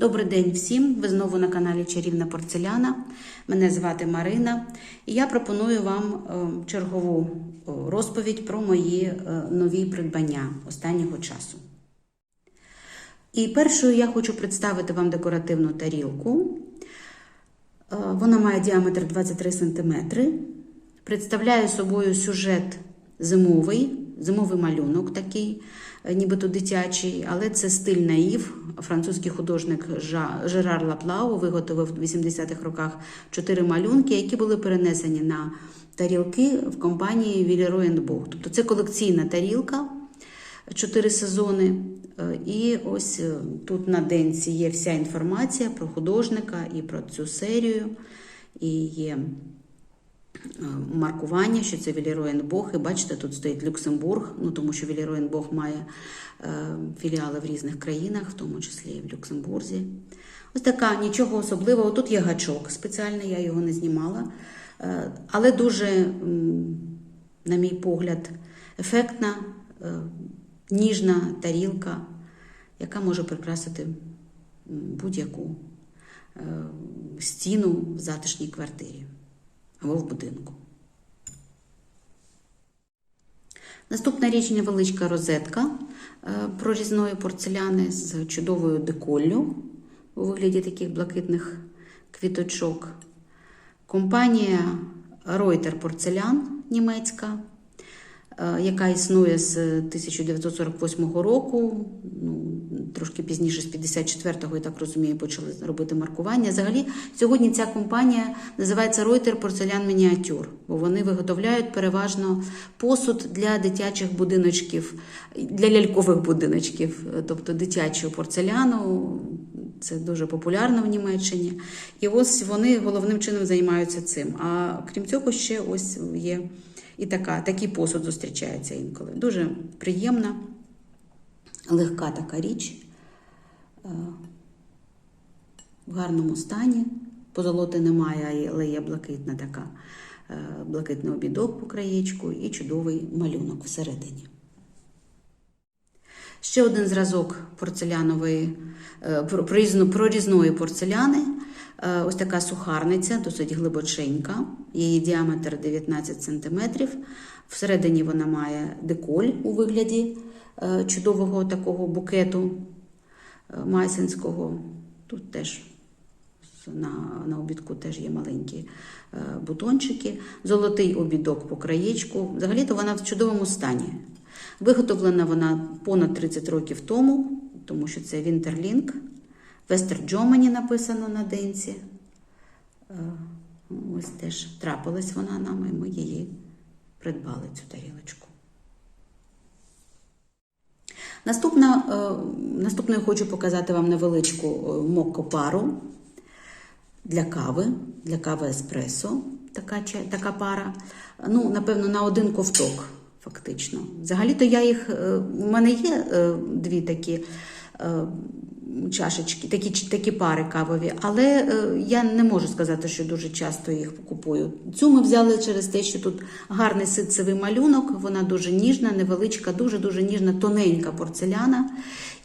Добрий день всім! Ви знову на каналі Чарівна Порцеляна. Мене звати Марина, і я пропоную вам е, чергову е, розповідь про мої е, нові придбання останнього часу. І першою я хочу представити вам декоративну тарілку. Вона має діаметр 23 см, представляє собою сюжет зимовий, зимовий малюнок такий, е, нібито дитячий, але це стиль наїв. Французький художник Жерар Лаплау виготовив в 80-х роках чотири малюнки, які були перенесені на тарілки в компанії Бог. Тобто це колекційна тарілка, чотири сезони. Е, І ось е, тут на денці є вся інформація про художника і про цю серію. І є маркування, що це Вілероєнбог. І бачите, тут стоїть Люксембург, ну тому що Вілероєнбог має е, філіали в різних країнах, в тому числі і в Люксембурзі. Ось така нічого особливого. Тут є гачок спеціальний, я його не знімала. Е, але дуже, на мій погляд, ефектна, е, ніжна тарілка, яка може прикрасити будь-яку е, стіну в затишній квартирі або в будинку. Наступна річ невеличка розетка е, прорізної порцеляни з чудовою деколлю у вигляді таких блакитних квіточок. Компанія Reuter Порцелян німецька, е, яка існує з 1948 року, ну, трошки пізніше, з 54-го, я так розумію, почали робити маркування. Взагалі, сьогодні ця компанія називається Reuter Порцелян Мініатюр, бо вони виготовляють переважно посуд для дитячих будиночків, для лялькових будиночків, тобто дитячого порцеляну. Це дуже популярно в Німеччині. І ось вони головним чином займаються цим. А крім цього, ще ось є і така, такий посуд зустрічається інколи. Дуже приємна, легка така річ, е, в гарному стані. Позолоти немає, але є блакитна така, е, блакитний обідок по краєчку і чудовий малюнок всередині. Ще один зразок порцелянової е, прорізно- прорізної порцеляни. Ось така сухарниця, досить глибоченька. Її діаметр 19 см. Всередині вона має деколь у вигляді чудового такого букету е, майсенського. Тут теж на, на обідку теж є маленькі е, бутончики, золотий обідок по краєчку. Взагалі-то вона в чудовому стані. Виготовлена вона понад 30 років тому, тому що це Вінтерлінг. Вестер Джомані написано на денці. Е, Ось теж трапилась вона нам, і ми її придбали, цю тарілочку. Наступна, е, наступною хочу показати вам невеличку е, мокко-пару для кави, для кави еспресо, така, така пара. Ну, напевно, на один ковток, фактично. Взагалі-то я їх, е, у мене є дві такі чашечки, такі, такі пари кавові, але е, я не можу сказати, що дуже часто їх купую. Цю ми взяли через те, що тут гарний ситцевий малюнок, вона дуже ніжна, невеличка, дуже-дуже ніжна, тоненька порцеляна.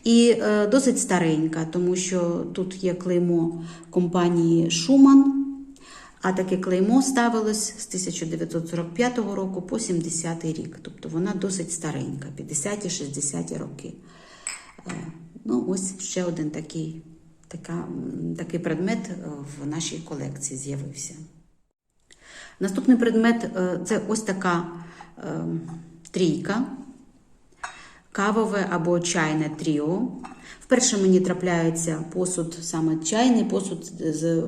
І е, досить старенька, тому що тут є клеймо компанії Шуман, а таке клеймо ставилось з 1945 року по 70 рік. Тобто вона досить старенька, 50-60 роки. Ну, ось ще один такий, така, такий предмет е, в нашій колекції з'явився. Наступний предмет е, це ось така е, трійка кавове або чайне тріо. Вперше мені трапляється посуд, саме чайний посуд з,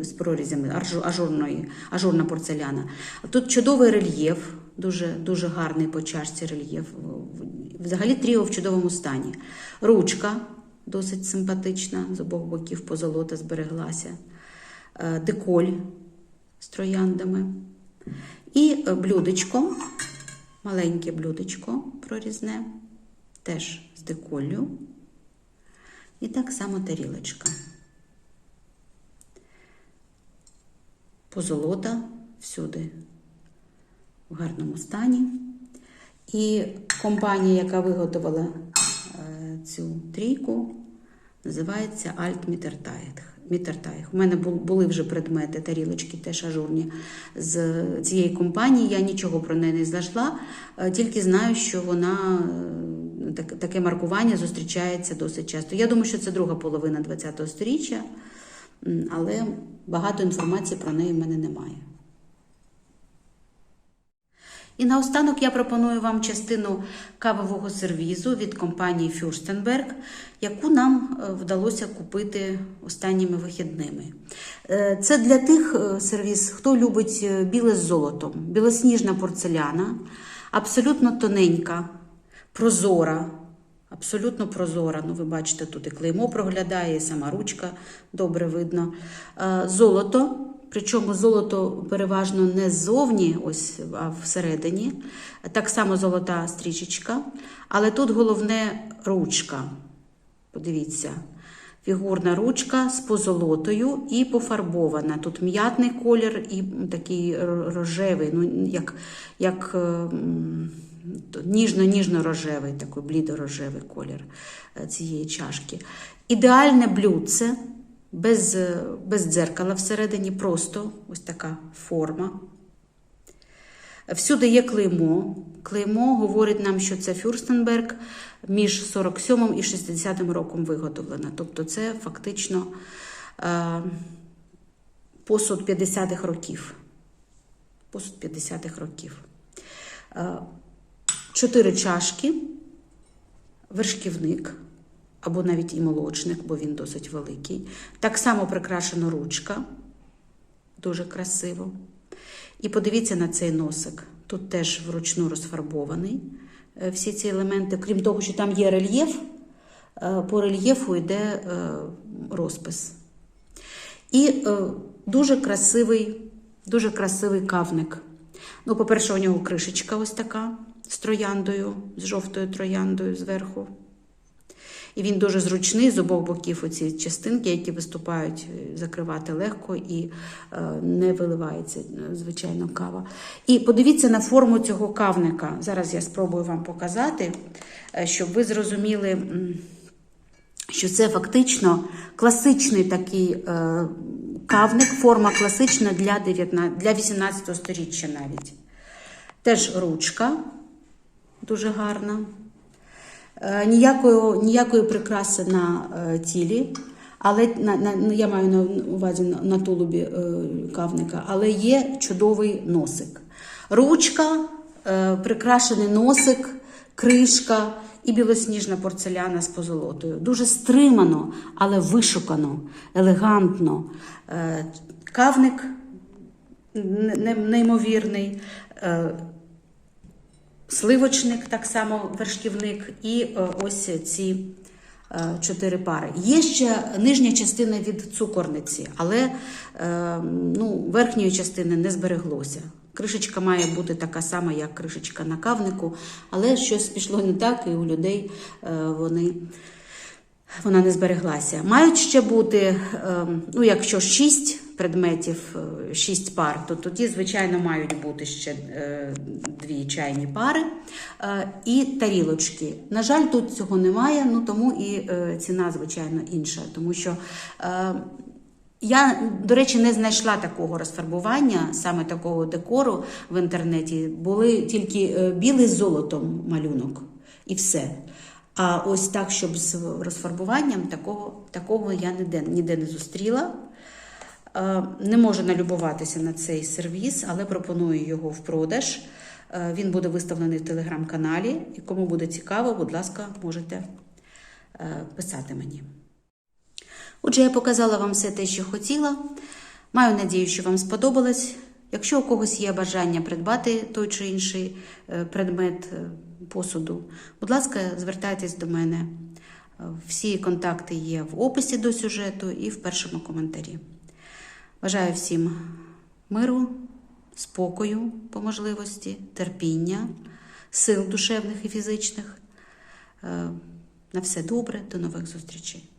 з прорізями, ажурної, ажурна порцеляна. Тут чудовий рельєф, дуже, дуже гарний по чашці рельєф. Взагалі тріо в чудовому стані. Ручка досить симпатична, з обох боків позолота збереглася. Е, Деколь з трояндами. І е, блюдечко, маленьке блюдечко прорізне, теж з деколлю. І так само тарілочка. Позолота всюди в гарному стані. І компанія, яка виготовила е, цю трійку, Називається Alt. Mitterteich. У мене були вже предмети, тарілочки теж ажурні з цієї компанії. Я нічого про неї не знайшла, е, тільки знаю, що вона е, таке маркування зустрічається досить часто. Я думаю, що це друга половина ХХ століття, але багато інформації про неї в мене немає. І наостанок я пропоную вам частину кавового сервізу від компанії Fürstenberg, яку нам е, вдалося купити останніми вихідними. Е, Це для тих е, сервіз, хто любить біле з золотом, білосніжна порцеляна, абсолютно тоненька, прозора. Абсолютно прозора. Ну, ви бачите, тут і клеймо проглядає, і сама ручка добре видно. Золото, причому золото переважно не ззовні, ось, а всередині. Так само золота стрічечка. Але тут головне ручка. Подивіться. Фігурна ручка з позолотою і пофарбована. Тут м'ятний колір і такий рожевий, ну, як, як е, ніжно-ніжно-рожевий, такий блідо-рожевий колір е, цієї чашки. Ідеальне блюдце, без, е, без дзеркала всередині, просто ось така форма. Всюди є клеймо. Клеймо говорить нам, що це Фюрстенберг між 47 і 60 роком виготовлена. Тобто це фактично е, посуд 50-х років. Посуд 50-х років. Е, Чотири чашки, вершківник або навіть і молочник, бо він досить великий. Так само прикрашена ручка, дуже красиво. І подивіться на цей носик. Тут теж вручну розфарбований е, всі ці елементи. Крім того, що там є рельєф, е, по рельєфу йде е, розпис. І дуже красивий, дуже красивий кавник. Ну, по-перше, у нього кришечка ось така з трояндою, з жовтою трояндою зверху. І він дуже зручний з обох боків оці частинки, які виступають, е, закривати легко і е, не виливається, е, звичайно, кава. І подивіться на форму цього кавника. Зараз я спробую вам показати, щоб ви зрозуміли, що це фактично класичний такий кавник, форма класична для, 19, для 18 сторіччя навіть. Теж ручка дуже гарна. Е, Ніякої, ніякої прикраси на е, тілі, але на, на, ну, я маю на увазі на, на тулубі е, кавника, але є чудовий носик. Ручка, прикрашений носик, кришка і білосніжна порцеляна з позолотою. Дуже стримано, але вишукано, елегантно. Кавник не- не- неймовірний. Сливочник, так само вершківник, і е, ось ці е, чотири пари. Є ще нижня частина від цукорниці, але е, ну, верхньої частини не збереглося. Кришечка має бути така сама, як кришечка на кавнику, але щось пішло не так, і у людей вони. Вона не збереглася. Мають ще бути, ну якщо шість предметів, е, шість пар, то тоді, звичайно, мають бути ще е, дві чайні пари е, і тарілочки. На жаль, тут цього немає, ну тому і ціна, звичайно, інша. Тому що я, до речі, не знайшла такого розфарбування, саме такого декору в інтернеті. Були тільки білий з золотом малюнок і все. А ось так, щоб з розфарбуванням, такого, такого я ніде, ніде не зустріла. Е, Не можу налюбуватися на цей сервіс, але пропоную його в продаж. Е, Він буде виставлений в телеграм-каналі. І кому буде цікаво, будь ласка, можете е, писати мені. Отже, я показала вам все те, що хотіла. Маю надію, що вам сподобалось. Якщо у когось є бажання придбати той чи інший предмет посуду, будь ласка, звертайтесь до мене. Всі контакти є в описі до сюжету і в першому коментарі. Бажаю всім миру, спокою по можливості, терпіння, сил душевних і фізичних. Е, На все добре, до нових зустрічей.